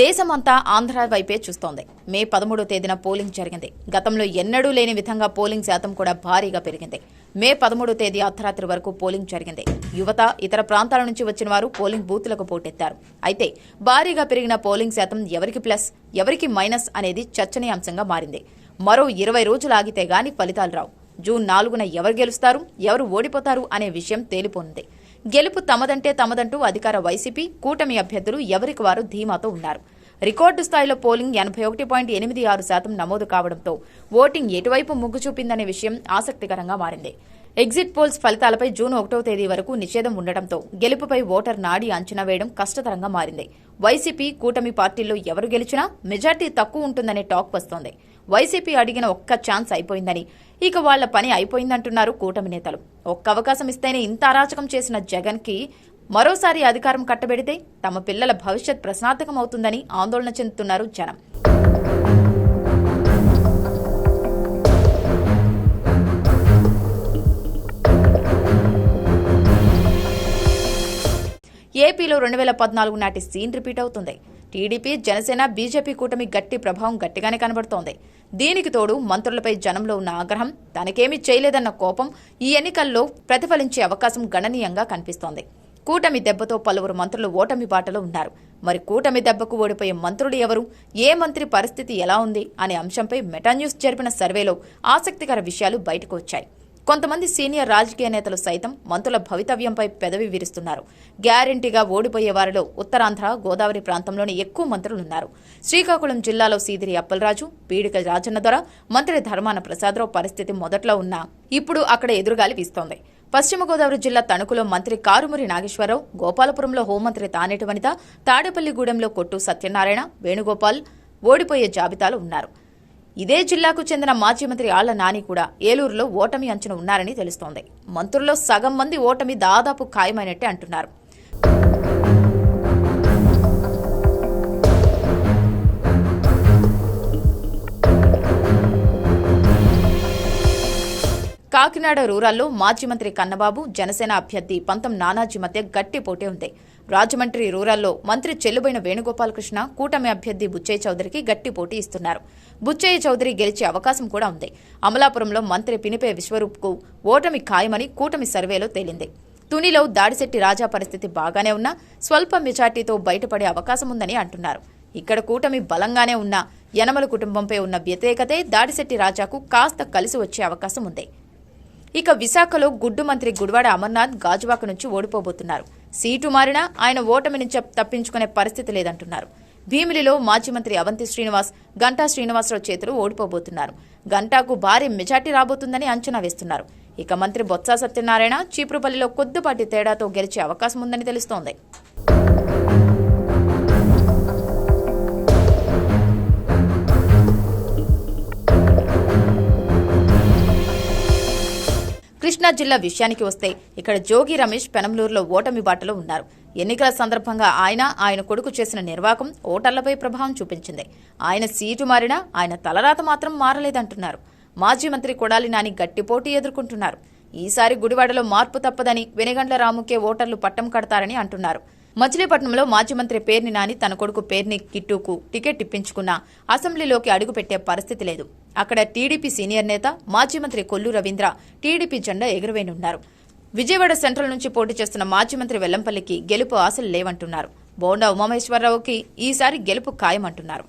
దేశమంతా ఆంధ్ర వైపే చూస్తోంది. మే పదమూడో తేదీన పోలింగ్ జరిగింది. గతంలో ఎన్నడూ లేని విధంగా పోలింగ్ శాతం కూడా భారీగా పెరిగింది. మే పదమూడో తేదీ అర్ధరాత్రి వరకు పోలింగ్ జరిగింది. యువత ఇతర ప్రాంతాల నుంచి వచ్చిన వారు పోలింగ్ బూత్లకు పోటెత్తారు. అయితే భారీగా పెరిగిన పోలింగ్ శాతం ఎవరికి ప్లస్ ఎవరికి మైనస్ అనేది చర్చనీయాంశంగా మారింది. మరో ఇరవై రోజులు ఆగితే గాని ఫలితాలు రావు. జూన్ నాలుగున ఎవరు గెలుస్తారు ఎవరు ఓడిపోతారు అనే విషయం తేలిపోనుంది. గెలుపు తమదంటే తమదంటూ అధికార వైసీపీ కూటమి అభ్యర్థులు ఎవరికి వారు ధీమాతో ఉన్నారు. రికార్డు స్థాయిలో పోలింగ్ ఎనభై ఒకటి పాయింట్ ఎనిమిది ఆరు శాతం నమోదు కావడంతో ఓటింగ్ ఎటువైపు మొగ్గు చూపిందనే విషయం ఆసక్తికరంగా మారింది. ఎగ్జిట్ పోల్స్ ఫలితాలపై జూన్ ఒకటో తేదీ వరకు నిషేధం ఉండటంతో గెలుపుపై ఓటర్ నాడి అంచనా వేయడం కష్టతరంగా మారింది. వైసీపీ కూటమి పార్టీల్లో ఎవరు గెలిచినా మెజార్టీ తక్కువ ఉంటుందనే టాక్ వస్తోంది. వైసీపీ అడిగిన ఒక్క ఛాన్స్ అయిపోయిందని ఇక వాళ్ళ పని అయిపోయిందంటున్నారు కూటమి నేతలు. ఒక్క అవకాశం ఇస్తేనే ఇంత అరాచకం చేసిన జగన్కి మరోసారి అధికారం కట్టబెడితే తమ పిల్లల భవిష్యత్ ప్రశ్నార్థకమవుతుందని ఆందోళన చెందుతున్నారు జనం. ఏపీలో రెండు వేల పద్నాలుగు నాటి సీన్ రిపీట్ అవుతుంది. టీడీపీ జనసేన బీజేపీ కూటమి గట్టి ప్రభావం గట్టిగానే కనబడుతోంది. దీనికి తోడు మంత్రులపై జనంలో ఉన్న ఆగ్రహం తనకేమీ చేయలేదన్న కోపం ఈ ఎన్నికల్లో ప్రతిఫలించే అవకాశం గణనీయంగా కనిపిస్తోంది. కూటమి దెబ్బతో పలువురు మంత్రులు ఓటమి బాటలో ఉన్నారు. మరి కూటమి దెబ్బకు ఓడిపోయే మంత్రులు ఎవరు? ఏ మంత్రి పరిస్థితి ఎలా ఉంది? అనే అంశంపై మెటాన్యూస్ జరిపిన సర్వేలో ఆసక్తికర విషయాలు బయటకు వచ్చాయి. కొంతమంది సీనియర్ రాజకీయ నేతలు సైతం మంత్రుల భవితవ్యంపై పెదవి విరుస్తున్నారు. గ్యారంటీగా ఓడిపోయే వారిలో ఉత్తరాంధ్ర గోదావరి ప్రాంతంలోని ఎక్కువ మంత్రులున్నారు శ్రీకాకుళం జిల్లాలో సీదిరి అప్పలరాజు పీడిక రాజన్న దొర మంత్రి ధర్మాన ప్రసాదరావు పరిస్థితి మొదట్లో ఉన్నా ఇప్పుడు అక్కడ ఎదురుగాలి వీస్తోంది. పశ్చిమ గోదావరి జిల్లా తణుకులో మంత్రి కారుమూరి నాగేశ్వరరావు గోపాలపురంలో హోంమంత్రి తానేటి వనిత తాడేపల్లిగూడెంలో కొట్టు సత్యనారాయణ వేణుగోపాల్ ఓడిపోయే జాబితాలో ఉన్నారు. ఇదే జిల్లాకు చెందిన మాజీ మంత్రి ఆళ్ళ నాని కూడా ఏలూరులో ఓటమి అంచున ఉన్నారని తెలుస్తోంది. మంత్రుల్లో సగం మంది ఓటమి దాదాపు ఖాయమైనట్టే అంటున్నారు. కాకినాడ రూరల్లో మాజీ మంత్రి కన్నబాబు జనసేన అభ్యర్థి పంతం నానాజీ మధ్య గట్టి పోటీ ఉంది. రాజమండ్రి రూరల్లో మంత్రి చెల్లుబైన వేణుగోపాలకృష్ణ కూటమి అభ్యర్థి బుచ్చయ్య చౌదరికి గట్టి పోటీ ఇస్తున్నారు. బుచ్చయ్య చౌదరి గెలిచే అవకాశం కూడా ఉంది. అమలాపురంలో మంత్రి పినిపే విశ్వరూప్కు ఓటమి ఖాయమని కూటమి సర్వేలో తేలింది. తునిలో దాడిశెట్టి రాజా పరిస్థితి బాగానే ఉన్నా స్వల్ప మెజార్టీతో బయటపడే అవకాశం ఉందని అంటున్నారు. ఇక్కడ కూటమి బలంగానే ఉన్నా యనమల కుటుంబంపై ఉన్న వ్యతిరేకతే దాడిశెట్టి రాజాకు కాస్త కలిసి వచ్చే అవకాశం ఉంది. ఇక విశాఖలో గుడ్డు మంత్రి గుడివాడ అమర్నాథ్ గాజువాక నుంచి ఓడిపోబోతున్నారు. సీటు మారినా ఆయన ఓటమి నుంచి తప్పించుకునే పరిస్థితి లేదంటున్నారు. భీమిలిలో మాజీ మంత్రి అవంతి శ్రీనివాస్ గంటా శ్రీనివాసరావు చేతులు ఓడిపోబోతున్నారు. గంటాకు భారీ మెజార్టీ రాబోతుందని అంచనా వేస్తున్నారు. ఇక మంత్రి బొత్స సత్యనారాయణ చీపురుపల్లిలో కొద్దిపాటి తేడాతో గెలిచే అవకాశం ఉందని తెలుస్తోంది. కృష్ణా జిల్లా విషయానికి వస్తే ఇక్కడ జోగి రమేష్ పెనంలూరులో ఓటమి బాటలో ఉన్నారు. ఎన్నికల సందర్భంగా ఆయన ఆయన కొడుకు చేసిన నిర్వాకం ఓటర్లపై ప్రభావం చూపించింది. ఆయన సీటు మారినా ఆయన తలరాత మాత్రం మారలేదంటున్నారు. మాజీ మంత్రి కొడాలి నాని గట్టి పోటీ ఎదుర్కొంటున్నారు. ఈసారి గుడివాడలో మార్పు తప్పదని వెనిగండ్ల రాముకే ఓటర్లు పట్టం కడతారని అంటున్నారు. మచిలీపట్నంలో మాజీ మంత్రి పేర్ని నాని తన కొడుకు పేర్ని కిట్టుకు టికెట్ ఇప్పించుకున్నా అసెంబ్లీలోకి అడుగుపెట్టే పరిస్థితి లేదు. అక్కడ టీడీపీ సీనియర్ నేత మాజీ మంత్రి కొల్లు రవీంద్ర టీడీపీ జెండా ఎగురవేనున్నారు. విజయవాడ సెంట్రల్ నుంచి పోటీ చేస్తున్న మాజీ మంత్రి వెల్లంపల్లికి గెలుపు ఆశలు లేవంటున్నారు. బోండా ఉమామేశ్వరరావుకి ఈసారి గెలుపు ఖాయమంటున్నారు.